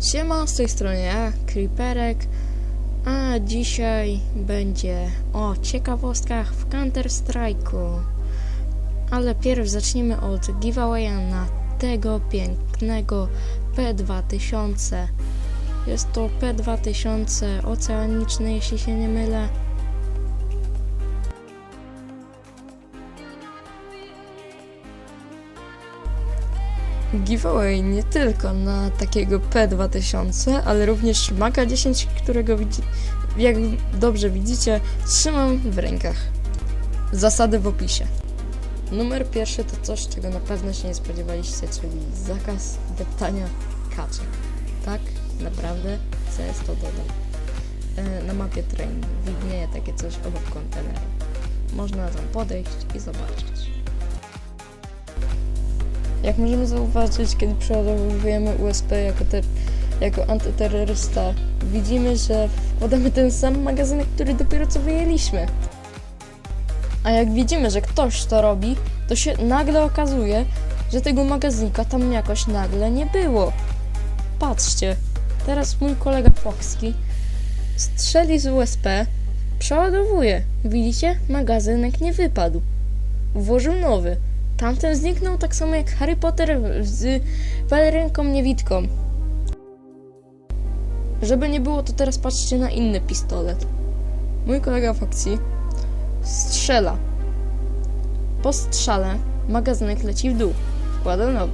Siema, z tej strony ja, Creeperek, a dzisiaj będzie o ciekawostkach w Counter Strike'u. Ale pierw zacznijmy od giveawaya na tego pięknego P2000. Jest to P2000 oceaniczny, jeśli się nie mylę. Giveaway nie tylko na takiego P2000, ale również Maga 10, którego jak dobrze widzicie, trzymam w rękach. Zasady w opisie. Numer pierwszy to coś, czego na pewno się nie spodziewaliście, czyli zakaz deptania kaczek. Tak, naprawdę, CS to dodam. E, na mapie train widnieje takie coś obok kontenera. Można tam podejść i zobaczyć. Jak możemy zauważyć, kiedy przeładowujemy USB jako, jako antyterrorysta, widzimy, że wkładamy ten sam magazynek, który dopiero co wyjęliśmy. A jak widzimy, że ktoś to robi, to się nagle okazuje, że tego magazynka tam jakoś nagle nie było. Patrzcie, teraz mój kolega Foxki strzeli z USB, przeładowuje. Widzicie? Magazynek nie wypadł. Włożył nowy. Tamten zniknął tak samo jak Harry Potter z pelerynką niewidką. Żeby nie było, to teraz patrzcie na inny pistolet. Mój kolega w akcji strzela. Po strzale magazynek leci w dół. Wkłada nowy.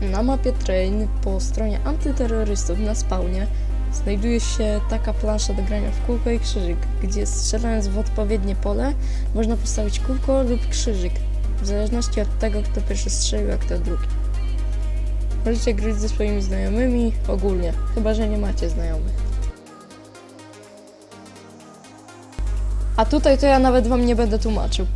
Na mapie train po stronie antyterrorystów na spawnie znajduje się taka plansza do grania w kółko i krzyżyk, gdzie strzelając w odpowiednie pole można postawić kółko lub krzyżyk, w zależności od tego, kto pierwszy strzelił, a kto drugi. Możecie grać ze swoimi znajomymi ogólnie, chyba że nie macie znajomych. A tutaj to ja nawet wam nie będę tłumaczył.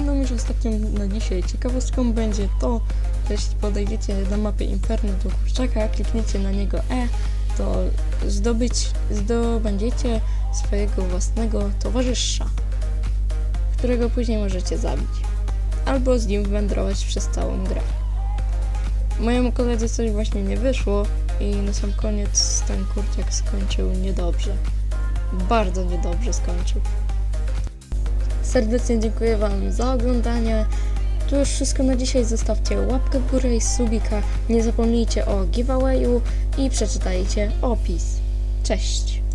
Kolejną już ostatnią na dzisiaj ciekawostką będzie to, że jeśli podejdziecie na mapie Inferno do kurczaka, klikniecie na niego E, to zdobyć, zdobędziecie swojego własnego towarzysza, którego później możecie zabić, albo z nim wędrować przez całą grę. Mojemu koledze coś właśnie nie wyszło i na sam koniec ten kurczak skończył niedobrze. Bardzo niedobrze skończył. Serdecznie dziękuję Wam za oglądanie. To już wszystko na dzisiaj. Zostawcie łapkę w górę i subika. Nie zapomnijcie o giveawayu i przeczytajcie opis. Cześć!